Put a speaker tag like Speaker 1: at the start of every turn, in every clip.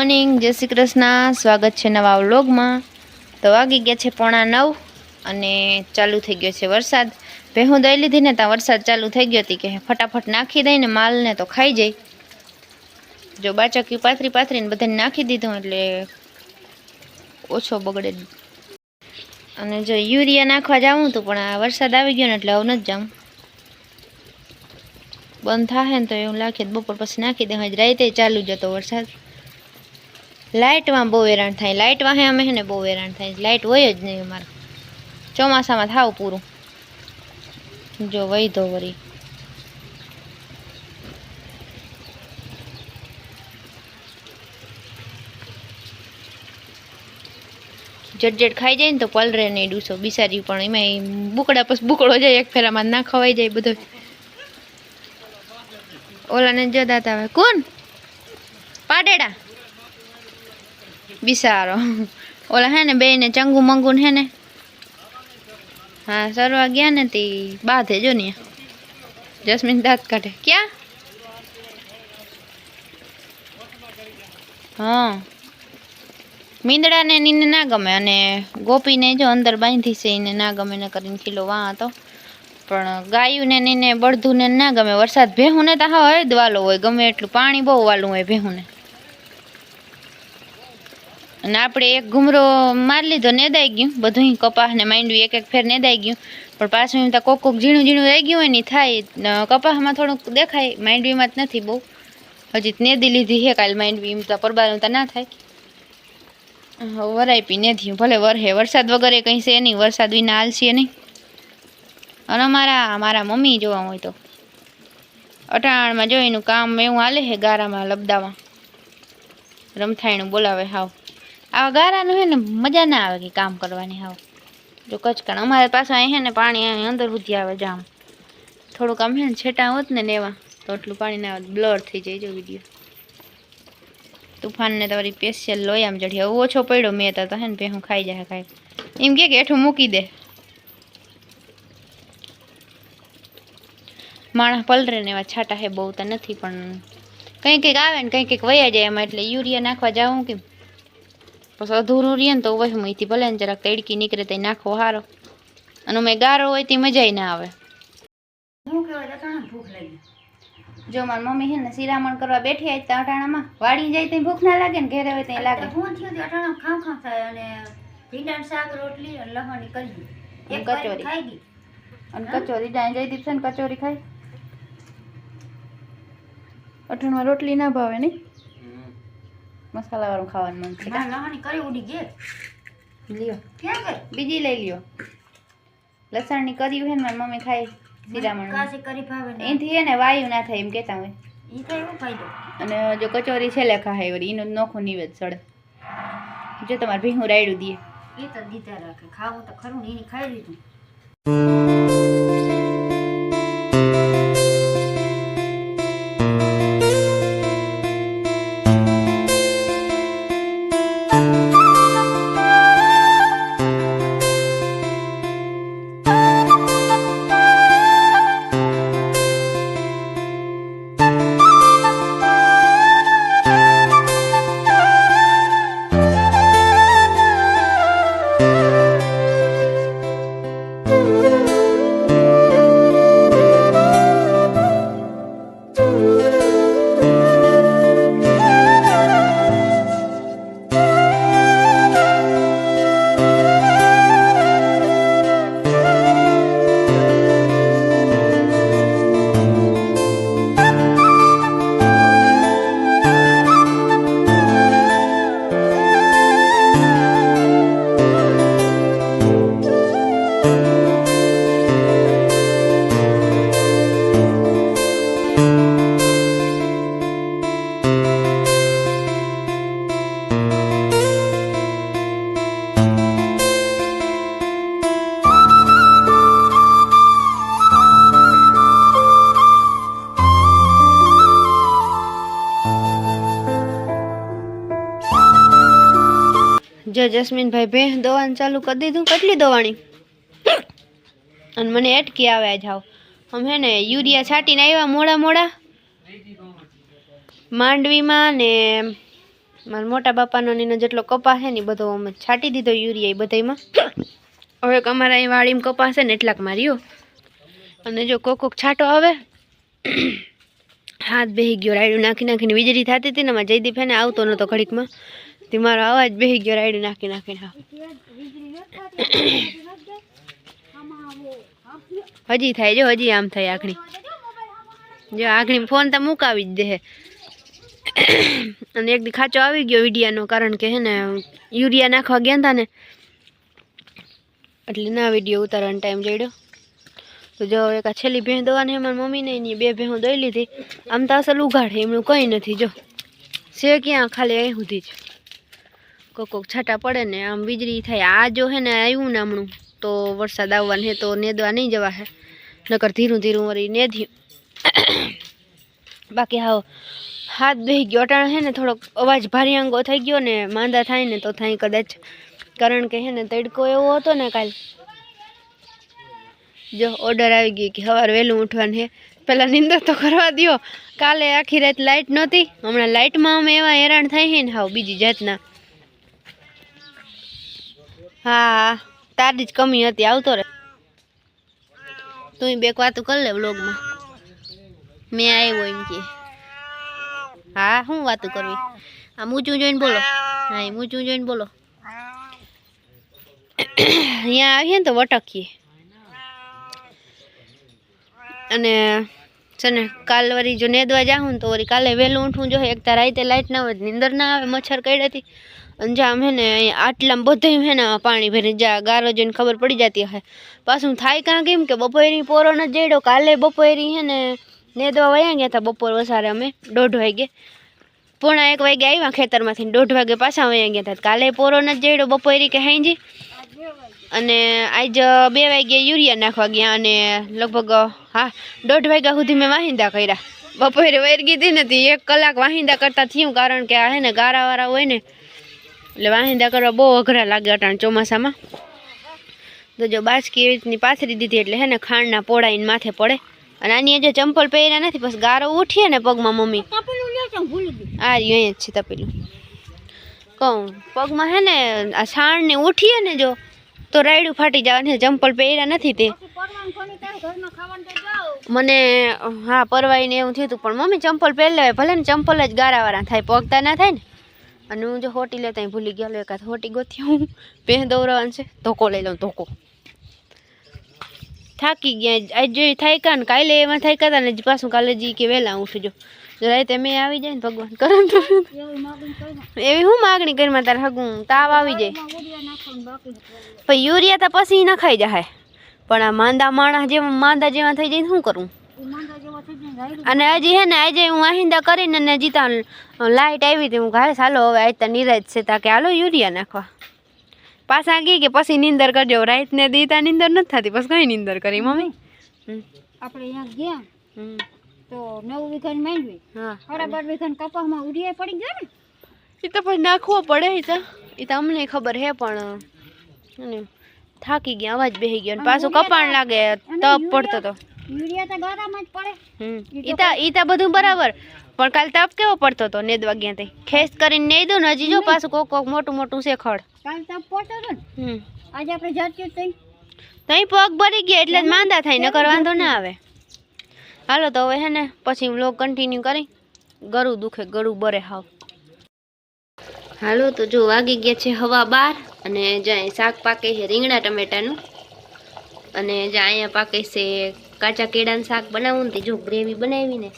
Speaker 1: Morning, જય શ્રી કૃષ્ણ. સ્વાગત છે નવા વ્લોગમાં. તો વાગી ગયા છે પોણા નવ અને ચાલુ થઈ ગયો છે વરસાદ. ભેહું દઈ લીધી ને ત્યાં વરસાદ ચાલુ થઈ ગયો હતી કે ફટાફટ નાખી દઈને માલને તો ખાઈ જાય જો બાચકી પાથરી પાથરીને બધાને નાખી દીધું એટલે ઓછો બગડે. અને જો યુરિયા નાખવા જાવું હતું પણ આ વરસાદ આવી ગયો ને એટલે હવે નથી જાઉં. બંધ થાય ને તો એવું લાગે તો બપોર પછી નાખી દે હજ રાતે ચાલુ જતો વરસાદ. લાઇટમાં બહુ હેરાન થાય. લાઇટ વાહે અમે છે ને બહુ હેરાન થાય. લાઇટ હોય જ નહીં અમારે. ચોમાસામાં થાવ પૂરું. જો વૈધો વરી. જટ જટ ખાઈ જાય ને તો પલરે નહીં ડૂસો. બિસારી પણ એમાં બુકડા પછી બુકડો જાય, એક ફેરામાં ના ખવાઈ જાય બધો. ઓલાને જતા હતા હવે કોણ? પાડેડા. બિસારો ઓલા હે ને બે ને ચંગુ મંગુ હે ને? હા, સરવા ગયા ને તે બાધે જો ને જસ્મીન દાંત કાઢે. ક્યાં? હા. મીંદડાને નીને ના ગમે અને ગોપીને જો અંદર બાંધી છે, એને ના ગમે ને કરીને ખીલો વાં હતો પણ ગાયુંને નીને બળધુને ના ગમે. વરસાદ ભેહુંને તો હા હોય દ્વાલો વાલો હોય. ગમે એટલું પાણી બહુ વાલું હોય ભેહુંને અને આપણે એક ઘૂમરો મારી લીધો, નેદાઈ ગયું. બધું કપાસ ને માંડવી, એક એક ફેર નેદાઈ ગયું. પણ પાછું એમ તો કોક ઝીણું ઝીણું રહી ગયું હોય ને થાય. કપાસમાં થોડુંક દેખાય. માંડવીમાં જ નથી બહુ. હજી નેદી લીધી છે કાલ માંડવી, એમ તો પરબારું તો ના થાય. વરાઈ પી નથી ભલે વરહે. વરસાદ વગરે કંઈ છે નહીં. વરસાદ વિના હાલશે નહીં. અને મારા મારા મમ્મી જોવા હોય તો. અટાણમાં જો એનું કામ એવું હાલે છે ગારામાં લબદામાં રમથાયણું બોલાવે હાવ. આવા ગારાનું છે ને મજા ના આવે કે કામ કરવાની હાવ. જો કચકણ, અમારે પાસે અહીં હે ને પાણી અહીં અંદર સુધી આવે જામ. થોડુંક આમ હે ને છેટા હોત ને લેવા તો એટલું પાણી ના આવે બ્લર થઈ જાય જો વીડિયો તુફાનને તમારી સ્પેશિયલ લોહી આમ ચડી હવે ઓછો પડ્યો મેં તો હે ને ભેહું ખાઈ જાય ખાઈ એમ કે હેઠું મૂકી દે. માણસ પલરે ને એવા છાટા હે બહુ તો નથી, પણ કંઈ કંઈક આવે ને કંઈ કંઈક વયા જાય એમાં એટલે યુરિયા નાખવા જાઉં કેમ? પછી અધૂરું રહીએ ને તો વહેમથી ભલે ને જરાક તડકી નીકળે તો નાખો સારો અને મેં ગારો હોય તે મજાય ના આવે
Speaker 2: હું કહેવાય અટાણે ભૂખ લાગી
Speaker 1: જો મારી મમ્મી છે ને શિરામણ કરવા બેઠી આજ અટાણામાં વાળી જાય ત્યાં ભૂખ ના લાગે ને ઘેરે હોય ત્યાં લાગે
Speaker 2: હું થયું તે અટાણે ખાવ ખામ થાય અને ભીંડા શાક રોટલી અને લહણી કરી એક
Speaker 1: કચોરી.
Speaker 2: ખાઈ ગઈ
Speaker 1: અને કચોરી ડાય જઈ છે ને કચોરી ખાય અઠાણમાં રોટલી ના ભાવે નહીં મસાલાવાળું ખાવાનું મન છે.
Speaker 2: ના લહણી કરી ઉડી ગઈ.
Speaker 1: લ્યો. બીજી લઈ લ્યો. લસણની કર્યું છે ને મારી મમ્મી ખાય શિરામણ
Speaker 2: કાશી કરી ભાવે
Speaker 1: એનથી છે ને વાયુ ના થાય એમ કહેતા હોય.
Speaker 2: ઈ થાય એવો ફાયદો.
Speaker 1: અને જો કચોરી છેલ્લે ખાય વળી એનું નોખું નિવેદ સડે જો તમારે ભીહું રાયડું દે
Speaker 2: એ તો દીધા રાખે. ખાવું તો ખરું એની ખાઈ લીધું.
Speaker 1: જો જસ્મીનભાઈ ભેં દવાનું ચાલુ કરી દીધું, કેટલી દવાણી અને મને એટકી આવે આજ હાવ. આમ હે ને, યુરિયા છાંટીને આવ્યા મોડા મોડા. માંડવીમાં ને મારા મોટા બાપાનો ને જેટલો કપાસ છે ને બધો અમે છાંટી દીધો યુરિયા એ બધામાં હવે અમારા અહીં વાડીમાં કપાસ છે ને એટલાક માર્યો અને જો કોક કોક છાંટો આવે, હાથ બેહી ગયો, રાયડું નાખી નાખીને વીજળી થતી હતી ને એમાં જયદીપ ને આવતો નહોતો ઘડીકમાં. તે મારો અવાજ બેહી ગયો રાઈડ નાખી નાખીને. હજી થાય જો, હજી આમ થાય આખણી. જો આખણી ફોન તો મુકાવી જ દે. અને એક દી ખાચો આવી ગયો વિડિયાનો, કારણ કે હે ને, યુરિયા નાખવા ગયા હતા ને, એટલે ના વીડિયો ઉતારવાનો ટાઈમ જડ્યો. તો જો, એક આ છેલ્લી ભેં દવાની અમારી મમ્મીને એની બે ભેહું દઈ લીધી. આમ તો અસલ ઉઘાડે એમનું કંઈ નથી, જો. છે ક્યાં? ખાલી અહીં સુધી જ. કોક કોક છાંટા પડે ને આમ વીજળી થાય. આ જો હે ને આવ્યું ને હમણું, તો વરસાદ આવવાનું હે તો નેદવા નહીં જવા હે. નકર ધીરું ધીરું વળી નેધ્યું બાકી હાવ હાથ બેહી ગયો. અટાણ હે ને થોડોક અવાજ ભારી અંગો થઈ ગયો ને, માંદા થાય ને તો થાય કદાચ. કારણ કે હે ને તડકો એવો હતો ને કાલ. જો ઓર્ડર આવી ગઈ કે સવારે વહેલું ઉઠવાનું છે પહેલાં નિંદર તો કરવા દ્યો. કાલે આખી રાત લાઇટ નહોતી. હમણાં લાઇટમાં અમે એવા હેરાન થાય હે ને હાવ બીજી જાતના. હા તારી જ કમી હતી, આવતો રે. તું બે વાતું કરી લે વ્લોગમાં. મેં આવ્યો એમ કે. હા શું વાતું કરવી? આ મૂચું જોઈને બોલો. હા, એ મૂચું જોઈને બોલો. અહીંયા આવીએ ને તો વટકીએ. અને છે ને, કાલ વળી જો નેદવા જાઉં ને તો વળી કાલે વહેલું ઉઠવું જોઈએ એક તાર રાતે લાઇટ ના હોય નીંદર ના આવે, મચ્છર કઈડેથી અને જામ હે ને આટલામાં બધે હે ને પાણી ભરી જા ગારો જોઈને ખબર પડી જતી હે પાછું થાય કાં કેમ કે બપોરની પોરો ન જડ્યો કાલે બપોરી હે ને, નેદવા વયા ગયા હતા બપોર વસારે અમે, દોઢ વાગે. પોણા એક વાગે આવ્યા ખેતરમાંથી ને દોઢ વાગે પાછા વયા ગયા હતા કાલે પોરો ન જડ્યો બપોરી કે હાંજી. અને આજ બે વાગે યુરિયા નાખવા ગયા અને લગભગ, હા, દોઢ વાગ્યા સુધી મેં વાહિંદા કર્યા. બપોરે વૈર હતી ને એક કલાક વાહિંદા કરતા થયું કારણ કે આ હે ને, ગારાવાળા હોય ને એટલે વાહિંદા કરવા બહુ અઘરા લાગે અટાણ ચોમાસામાં. તો જો બાસકી એવી રીતની પાથરી દીધી એટલે હે ને ખાંડના પોળાઈને માથે પડે. અને આની હજુ ચંપલ પહેર્યા નથી બસ ગારો ઉઠીએ ને પગમાં મમ્મી. આ રહ્યું અહીંયા જ છે તપેલું. કહું પગમાં હે ને આ છાણને ઉઠીએ ને જો તો રાયડું ફાટી જવાનું ચંપલ પહેર્યા નથી તે. મને હા પરવાઈને એવું થયું હતું પણ મમ્મી ચંપલ પહેરલે લેવાય ભલે ને ચંપલ જ ગારાવાળા થાય પગતા ના થાય ને. અને હું જો હોટી લેતા ભૂલી ગયેલો એકાદ હોટી ગોથી હું પેહ દોરવાનું છે, ધોકો લઈ લઉં, ધોકો. થાકી ગયા, આજ જો થાય કા ને કાલે એમાં થાય કાતા ને પાછું કાલે જી કે વહેલા ઉઠજો જો. રાતે મેં આવી જાય ને ભગવાન કરે એવી હું માગણી કરી તારે હગું, તાવ આવી જાય. પણ યુરિયા તો પછી નખાઈ જાય પણ આ માંદા માણસ જેવા, માંદા જેવા થઈ જાય શું કરું? અને હજી હે ને આજે હું આહિંદા કરીને ને જીતા લાઇટ આવી હતી. હું ઘાસ હાલો હવે આજ તો નિરાજ છે. તા કે હાલો યુરિયા નાખવા. પાછા ગઈ કે પછી નીંદર કરજો. રાત ને દીતા નીંદર નથી થતી. પછી કઈ નીંદર કરી મમ્મી?
Speaker 2: આપણે અહીંયા ગયા તો નવ વીઘાની માંડવી.
Speaker 1: હા.
Speaker 2: સાડા બાર વીઘાની કપાસમાં ઉડિયા પડી ગયા ને?
Speaker 1: એ તો પછી નાખવો પડે એ તો. એ તો અમને ખબર હે પણ થાકી ગયા અવાજ બેહી ગયો. પાછું કપાણ લાગે તપ પડતો તો.
Speaker 2: યુરિયા તો ગારામાં જ પડે.
Speaker 1: હમ. ઈ તો ઈ તો બધું બરાબર. પણ કાલ તાપ કેવો પડતો હતો નેદ ગયા તે? ખેસ કરીને નેદું ને હજી જો પાછું કોક કોક મોટું મોટું છે ખડ.
Speaker 2: કાલ તાપ પડતો હતો ને?
Speaker 1: હમ.
Speaker 2: આજે આપણે જાચ્યું તઈ.
Speaker 1: તઈ પગ ભરી ગયા એટલે માંદા થાય નકર વાંધો ના આવે. હાલો તો હવે હે ને પછી વ્લોગ કન્ટિન્યુ કરી. ગળું દુખે ગળું બરે હાવ. હાલો તો જો વાગી ગયા છે હવા બાર અને જ્યાં શાક પાકે છે રીંગણા ટમેટાનું અને જ્યાં અહીંયા પાકે છે કાચા કેળાનું શાક બનાવવું ને તે જો ગ્રેવી બનાવીને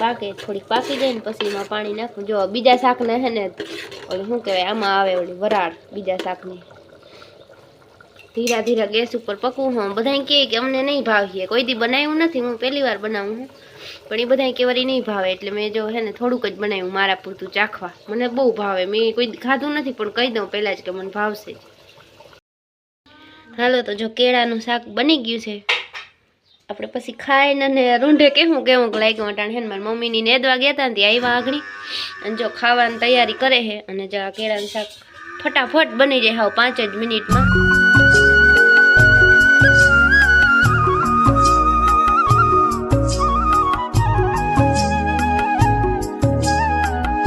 Speaker 1: પાકે, થોડીક પાકી જાય ને પછી એમાં પાણી નાખું. જો બીજા શાકને હે ને શું કહેવાય, આમાં આવે ઓલી વરાળ બીજા શાકની. ધીરા ધીરા ગેસ ઉપર પકવું હું. બધાય કહે કે અમને નહીં ભાવીએ. કોઈ દી બનાવ્યું નથી. હું પહેલી વાર બનાવું છું. પણ એ બધાય કે વળી નહીં ભાવે. એટલે મેં જો હે ને, થોડુંક જ બનાવ્યું મારા પૂરતું ચાખવા. મને બહુ ભાવે. મેં કોઈ ખાધું નથી, પણ કહી દઉં પહેલાં જ કે મને ભાવશે હાલો, તો જો કેળાનું શાક બની ગયું છે આપણે પછી ખાઈને અને રૂંઢે કેવું કેવું લાગ્યું અટાણ હે ને મારી મમ્મીની નેદવા ગયા હતા ને ત્યાં આવ્યા આગળ. અને જો ખાવાની તૈયારી કરે છે અને જો આ કેળાનું શાક ફટાફટ બની જાય હાવ પાંચ જ મિનિટમાં.